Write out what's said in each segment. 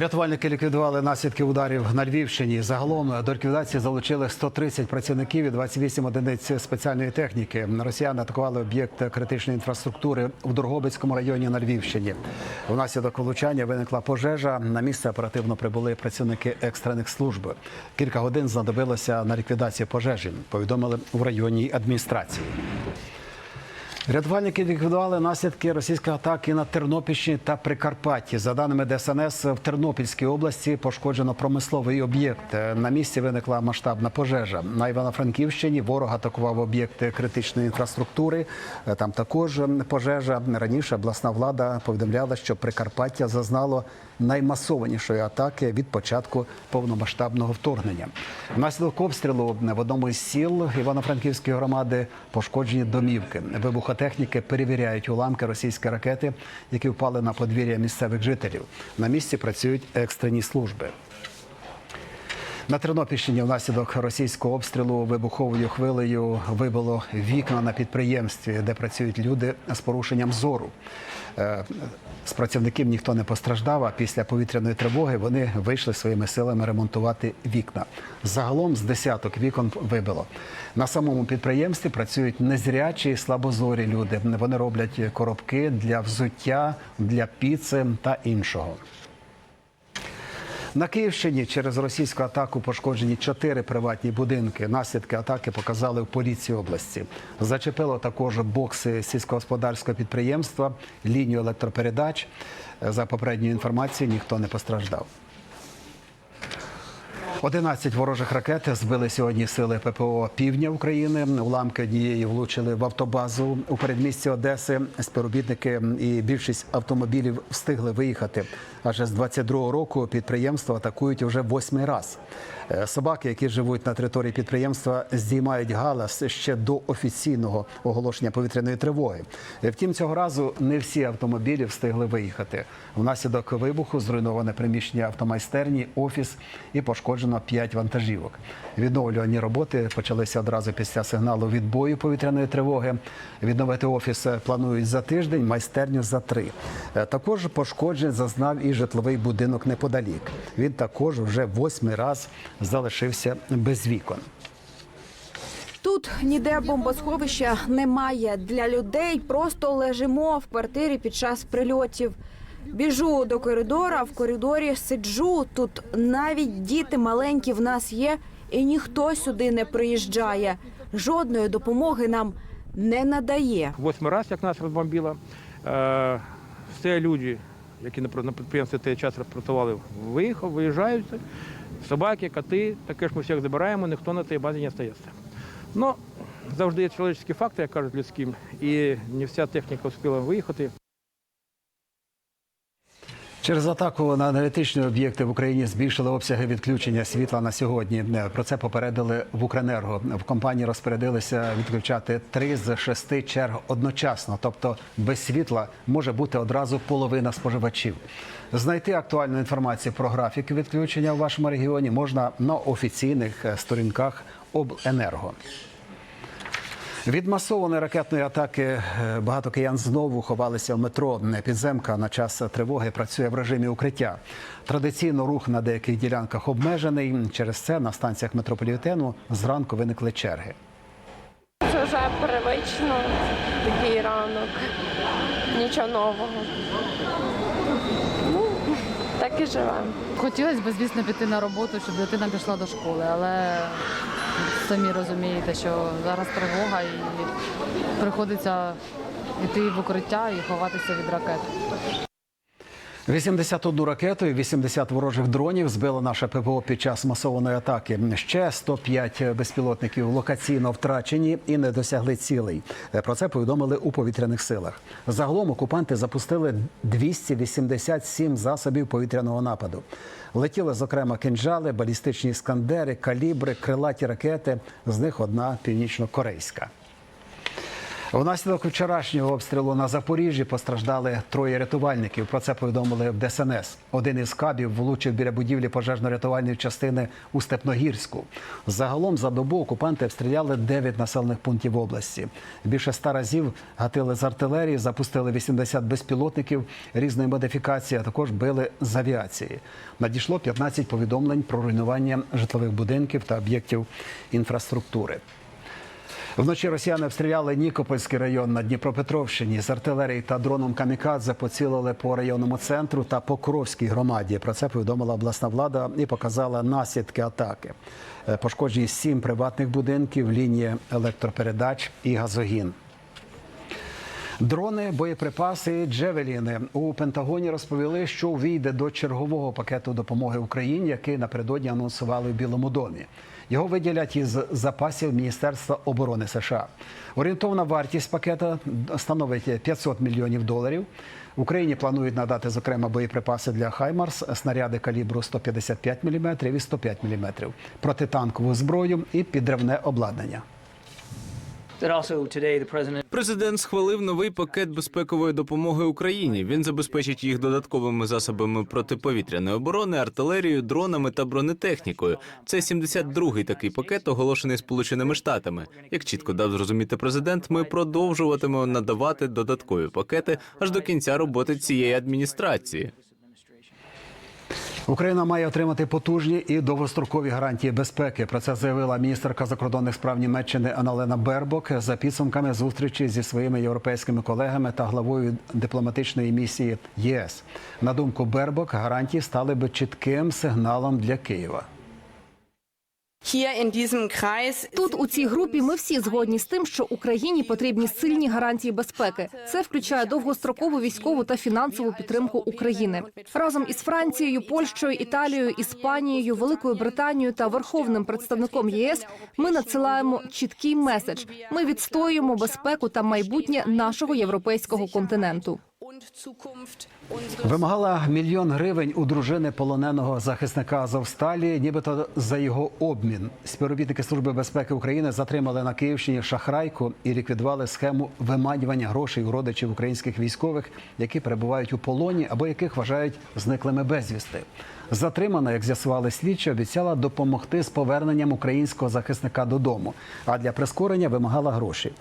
Рятувальники ліквідували наслідки ударів на Львівщині. Загалом до ліквідації залучили 130 працівників і 28 одиниць спеціальної техніки. Росіяни атакували об'єкт критичної інфраструктури в Доргобицькому районі на Львівщині. Внаслідок влучання виникла пожежа. На місце оперативно прибули працівники екстрених служб. Кілька годин знадобилося на ліквідацію пожежі. Повідомили в районній адміністрації. Рятувальники ліквідували наслідки російської атаки на Тернопільщині та Прикарпатті. За даними ДСНС, в Тернопільській області пошкоджено промисловий об'єкт. На місці виникла масштабна пожежа. На Івано-Франківщині ворог атакував об'єкти критичної інфраструктури. Там також пожежа. Раніше обласна влада повідомляла, що Прикарпаття зазнало наймасованішої атаки від початку повномасштабного вторгнення. Внаслідок обстрілу в одному із сіл Івано-Франківської громади пошкоджені домівки. Вибухотехніки перевіряють уламки російської ракети, які впали на подвір'я місцевих жителів. На місці працюють екстрені служби. На Тернопільщині внаслідок російського обстрілу вибуховою хвилею вибило вікна на підприємстві, де працюють люди з порушенням зору. З працівників ніхто не постраждав, а після повітряної тривоги вони вийшли своїми силами ремонтувати вікна. Загалом з десяток вікон вибило. На самому підприємстві працюють незрячі і слабозорі люди. Вони роблять коробки для взуття, для піци та іншого. На Київщині через російську атаку пошкоджені чотири приватні будинки. Наслідки атаки показали в поліції області. Зачепило також бокси сільськогосподарського підприємства, лінію електропередач. За попередньою інформацією, ніхто не постраждав. 11 ворожих ракет збили сьогодні сили ППО Півдня України. Уламки однієї влучили в автобазу у передмісті Одеси. Співробітники і більшість автомобілів встигли виїхати. Аж з 22-го року підприємство атакують уже восьмий раз. Е, Собаки, які живуть на території підприємства, здіймають галас ще до офіційного оголошення повітряної тривоги. Е, Втім, цього разу не всі автомобілі встигли виїхати. Внаслідок вибуху зруйноване приміщення автомайстерні, офіс і пошкоджено 5 вантажівок. Відновлювані роботи почалися одразу після сигналу відбою повітряної тривоги. Відновити офіс планують за тиждень, майстерню за три. Е, Також пошкоджень зазнав і житловий будинок неподалік. Він також вже восьмий раз залишився без вікон. Тут ніде бомбосховища немає. Для людей просто лежимо в квартирі під час прильотів. Біжу до коридора, в коридорі сиджу. Тут навіть діти маленькі в нас є, і ніхто сюди не приїжджає. Жодної допомоги нам не надає. Восьмий раз, як нас розбомбило. Е, Все люди, які на підприємстві той час працювали, виїхав, виїжджають. Собаки, коти, таке ж ми всіх забираємо, ніхто на тій базі не остається. Ну, завжди є чоловічний фактор, як кажуть, людським, і не вся техніка встигла виїхати. Через атаку на енергетичні об'єкти в Україні збільшили обсяги відключення світла на сьогодні. Е, Про це попередили в Укренерго. В компанії розпорядилися відключати три з шести черг одночасно, тобто без світла може бути одразу половина споживачів. Знайти актуальну інформацію про графік відключення у вашому регіоні можна на офіційних е, сторінках обленерго. Від масованої ракетної атаки е, багато киян знову ховалися в метро. Підземка на час тривоги працює в режимі укриття. Традиційно рух на деяких ділянках обмежений. Через це на станціях метрополітену зранку виникли черги. Це вже привично, такий ранок, нічого нового. Ну, так і живемо. Хотілося б, звісно, піти на роботу, щоб дитина пішла до школи, але самі розумієте, що зараз тривога і приходиться йти в укриття і ховатися від ракет. 81 ракету і 80 ворожих дронів збило наше ППО під час масованої атаки. Ще 105 безпілотників локаційно втрачені і не досягли цілей. Про це повідомили у повітряних силах. Загалом окупанти запустили 287 засобів повітряного нападу. Летіли, зокрема, кинджали, балістичні іскандери, калібри, крилаті ракети. З них одна північно-корейська. Внаслідок вчорашнього обстрілу на Запоріжжі постраждали троє рятувальників. Про це повідомили в ДСНС. Один із кабів влучив біля будівлі пожежно-рятувальної частини у Степногірську. Загалом за добу окупанти обстріляли 9 населених пунктів області. Більше ста разів гатили з артилерії, запустили 80 безпілотників різної модифікації, а також били з авіації. Надійшло 15 повідомлень про руйнування житлових будинків та об'єктів інфраструктури. Вночі росіяни обстріляли Нікопольський район на Дніпропетровщині. З артилерії та дроном камікадзе поцілили по районному центру та Покровській громаді. Про це повідомила обласна влада і показала наслідки атаки. Е, Пошкоджені сім приватних будинків, лінії електропередач і газогін. Дрони, боєприпаси, джевеліни у Пентагоні розповіли, що увійде до чергового пакету допомоги Україні, який напередодні анонсували в Білому домі. Його виділять із запасів Міністерства оборони США. Орієнтовна вартість пакета становить 500 мільйонів доларів. Україні планують надати, зокрема, боєприпаси для Хаймарс, снаряди калібру 155 мм і 105 мм, протитанкову зброю і підривне обладнання. Президент схвалив новий пакет безпекової допомоги Україні. Він забезпечить їх додатковими засобами протиповітряної оборони, артилерією, дронами та бронетехнікою. Це 72-й такий пакет, оголошений Сполученими Штатами. Як чітко дав зрозуміти президент, ми продовжуватимемо надавати додаткові пакети аж до кінця роботи цієї адміністрації. Україна має отримати потужні і довгострокові гарантії безпеки. Про це заявила міністерка закордонних справ Німеччини Аналена Бербок за підсумками зустрічі зі своїми європейськими колегами та главою дипломатичної місії ЄС. На думку Бербок, гарантії стали би чітким сигналом для Києва. Тут у цій групі ми всі згодні з тим, що Україні потрібні сильні гарантії безпеки. Це включає довгострокову військову та фінансову підтримку України разом із Францією, Польщею, Італією, Іспанією, Великою Британією та верховним представником ЄС. Ми надсилаємо чіткий меседж. Ми відстоюємо безпеку та майбутнє нашого європейського континенту. Вимагала мільйон гривень у дружини полоненого захисника Азовсталі, нібито за його обмін. Співробітники Служби безпеки України затримали на Київщині шахрайку і ліквідували схему виманювання грошей у родичів українських військових, які перебувають у полоні або яких вважають зниклими безвісти. Затримана, як з'ясували слідчі, обіцяла допомогти з поверненням українського захисника додому. А для прискорення вимагала гроші.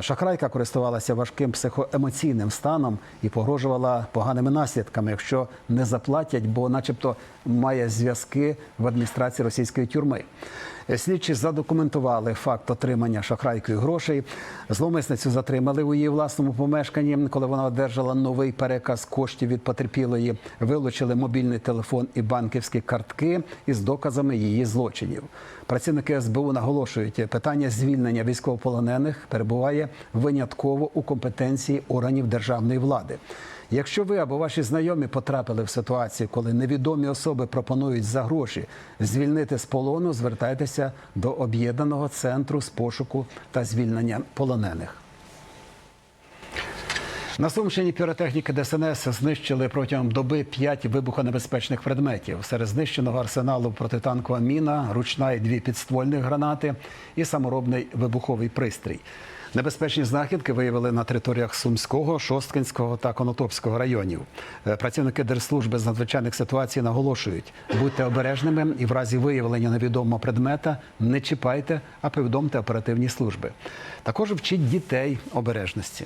Шахрайка користувалася важким психоемоційним станом і погрожувала поганими наслідками, якщо не заплатять, бо, начебто, має зв'язки в адміністрації російської тюрми. Слідчі задокументували факт отримання шахрайкою грошей. Зловмисницю затримали у її власному помешканні, коли вона одержала новий переказ коштів від потерпілої. Вилучили мобільний телефон і банківські картки із доказами її злочинів. Працівники СБУ наголошують, питання звільнення військовополонених перебуває винятково у компетенції органів державної влади. Якщо ви або ваші знайомі потрапили в ситуацію, коли невідомі особи пропонують за гроші звільнити з полону, звертайтеся до об'єднаного центру з пошуку та звільнення полонених. На Сумщині піротехніки ДСНС знищили протягом доби п'ять вибухонебезпечних предметів. Серед знищеного арсеналу протитанкова міна, ручна і дві підствольних гранати і саморобний вибуховий пристрій. Небезпечні знахідки виявили на територіях Сумського, Шосткинського та Конотопського районів. Е, Працівники Держслужби з надзвичайних ситуацій наголошують, будьте обережними і в разі виявлення невідомого предмета не чіпайте, а повідомте оперативні служби. Також вчіть дітей обережності.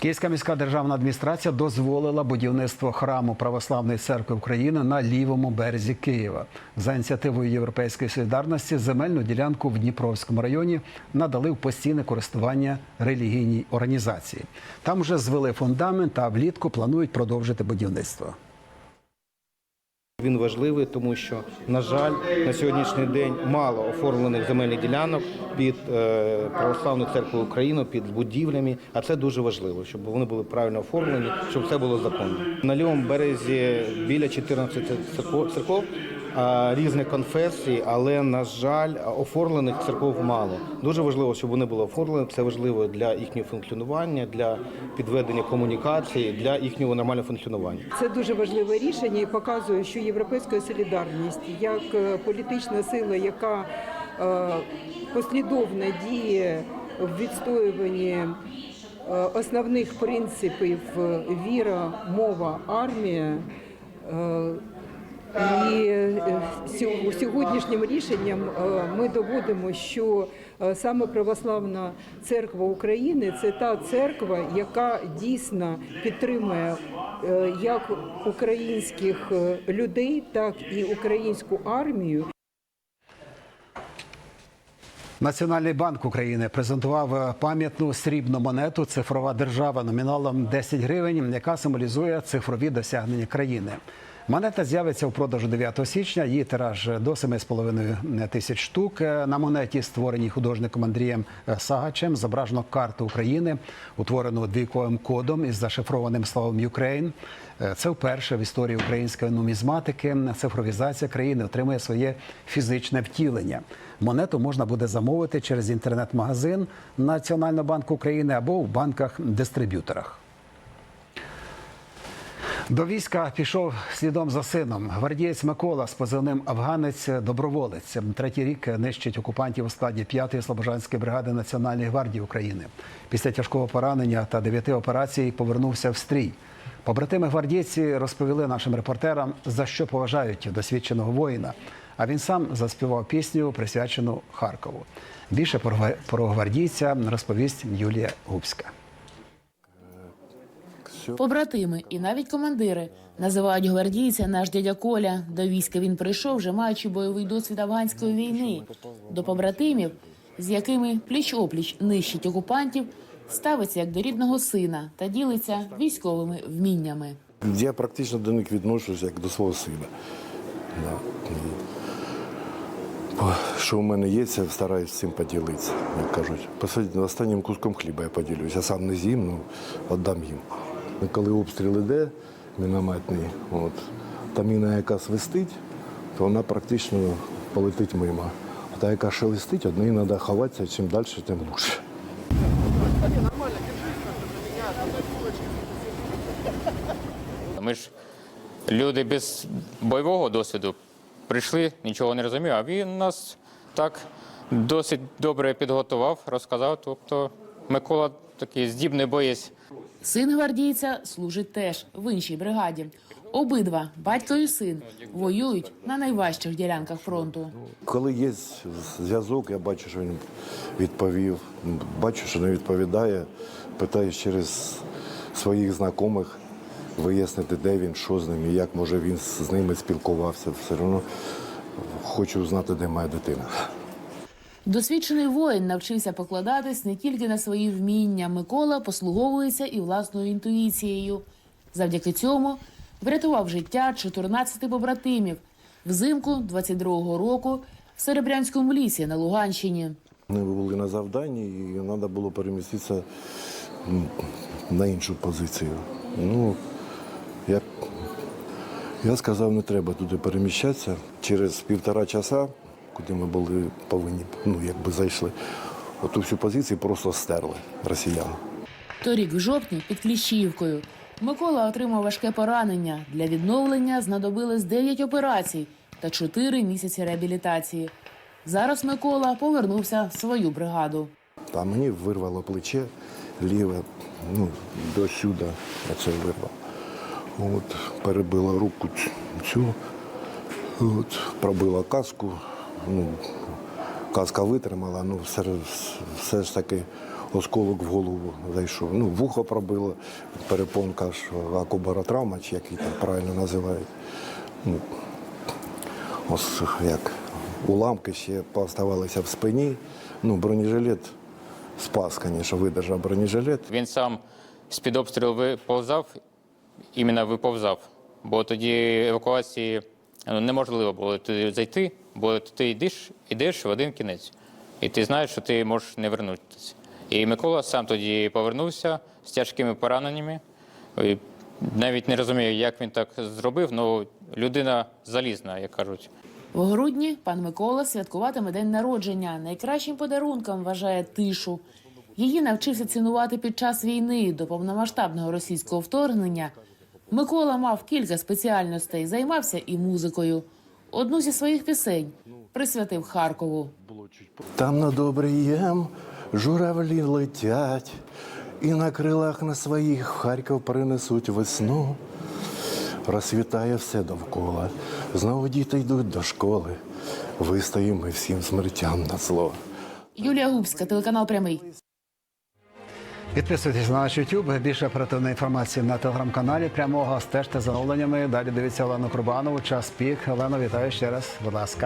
Київська міська державна адміністрація дозволила будівництво храму Православної церкви України на лівому березі Києва. За ініціативою Європейської солідарності земельну ділянку в Дніпровському районі надали в постійне користування релігійній організації. Там вже звели фундамент, а влітку планують продовжити будівництво. Він важливий, тому що, на жаль, на сьогоднішній день мало оформлених земельних ділянок під е, православну церкву України, під будівлями. А це дуже важливо, щоб вони були правильно оформлені, щоб це було законно. На лівому березі біля 14 церков, різних конфесій, але на жаль, оформлених церков мало. Дуже важливо, щоб вони були оформлені. Це важливо для їхнього функціонування, для підведення комунікації, для їхнього нормального функціонування. Це дуже важливе рішення і показує, що європейська солідарність як е, політична сила, яка е, послідовно діє в відстоюванні е, основних принципів віра, мова, армія. Е, І е, сьогоднішнім рішенням е, ми доводимо, що е, саме Православна церква України це та церква, яка дійсно підтримує е, як українських е, людей, так і українську армію. Національний банк України презентував е, пам'ятну срібну монету Цифрова держава номіналом 10 гривень, яка символізує цифрові досягнення країни. Монета з'явиться у продажу 9 січня. Її тираж до 7,5 тисяч штук. Е, На монеті, створеній художником Андрієм е, Сагачем, зображено карту України, утворену двійковим кодом із зашифрованим словом «Юкрейн». Е, Це вперше в історії української нумізматики цифровізація країни отримує своє фізичне втілення. Монету можна буде замовити через інтернет-магазин Національного банку України або в банках-дистриб'юторах. До війська пішов слідом за сином. Гвардієць Микола з позивним Афганець доброволець. Третій рік нищить окупантів у складі 5-ї Слобожанської бригади Національної гвардії України. Після тяжкого поранення та дев'яти операцій повернувся в стрій. Побратими гвардійці розповіли нашим репортерам, за що поважають досвідченого воїна. А він сам заспівав пісню, присвячену Харкову. Більше про гвардійця розповість Юлія Губська. Побратими і навіть командири називають гвардійця наш дядя Коля. До війська він прийшов, вже маючи бойовий досвід афганської війни. До побратимів, з якими пліч опліч нищить окупантів, ставиться як до рідного сина та ділиться військовими вміннями. Я практично до них відношусь як до свого сина. Що в мене є, я стараюсь цим поділитися, як кажуть. Останнім куском хліба я поділюсь. Я сам не з'їм, ну віддам їм. Коли обстріл іде, мінометний, от, та міна, яка свистить, то вона практично полетить мимо. А та, яка шелестить, од неї треба ховатися, чим далі, тим лучше. Ми ж люди без бойового досвіду прийшли, нічого не розумів, а він нас так досить добре підготував, розказав. Тобто Микола такий здібний боєць. Син гвардійця служить теж в іншій бригаді. Обидва, батько і син, воюють на найважчих ділянках фронту. Коли є зв'язок, я бачу, що він відповів. Бачу, що не відповідає. Питаю через своїх знайомих вияснити, де він, що з ним і як може він з ними спілкувався. Все одно хочу знати, де моя дитина. Досвідчений воїн навчився покладатись не тільки на свої вміння. Микола послуговується і власною інтуїцією. Завдяки цьому врятував життя 14 побратимів взимку 22-го року в Серебрянському лісі на Луганщині. Ми були на завданні і треба було переміститися на іншу позицію. Ну, я, я сказав, не треба туди переміщатися. Через півтора часа, куди ми були повинні, ну якби зайшли, оту всю позицію просто стерли росіяни. Торік в жовтні під Кліщіївкою Микола отримав важке поранення. Для відновлення знадобилось 9 операцій та 4 місяці реабілітації. Зараз Микола повернувся в свою бригаду. А мені вирвало плече ліве, ну, до сюди оце вирвало. От, перебила руку цю, от, пробила каску. Ну, каска витримала, ну все, все ж таки осколок в голову зайшов. Ну, вухо пробило, перепонка, що акубаротравма, чи як її там правильно називають. Ну, ось як уламки ще поставалися в спині. Ну, бронежилет спас, звісно, видержав бронежилет. Він сам з-під обстрілу виповзав, іменно виповзав, бо тоді евакуації ну, неможливо було туди зайти, бо ти йдеш, йдеш в один кінець, і ти знаєш, що ти можеш не вернутися. І Микола сам тоді повернувся з тяжкими пораненнями. І навіть не розумію, як він так зробив, але людина залізна, як кажуть. В грудні пан Микола святкуватиме день народження. Найкращим подарунком вважає тишу. Її навчився цінувати під час війни до повномасштабного російського вторгнення. Микола мав кілька спеціальностей, займався і музикою. Одну зі своїх пісень присвятив Харкову. Там над обрієм Журавлі летять і на крилах на своїх в Харків принесуть весну. Розсвітає все довкола. Знову діти йдуть до школи. Вистоїмо всім смертям на зло. Юлія Губська, телеканал Прямий. Підписуйтесь на наш YouTube. Більше оперативної інформації на телеграм-каналі. Прямого стежте за оновленнями. Далі дивіться Олену Курбанову. Час пік. Олено, вітаю ще раз. Будь ласка.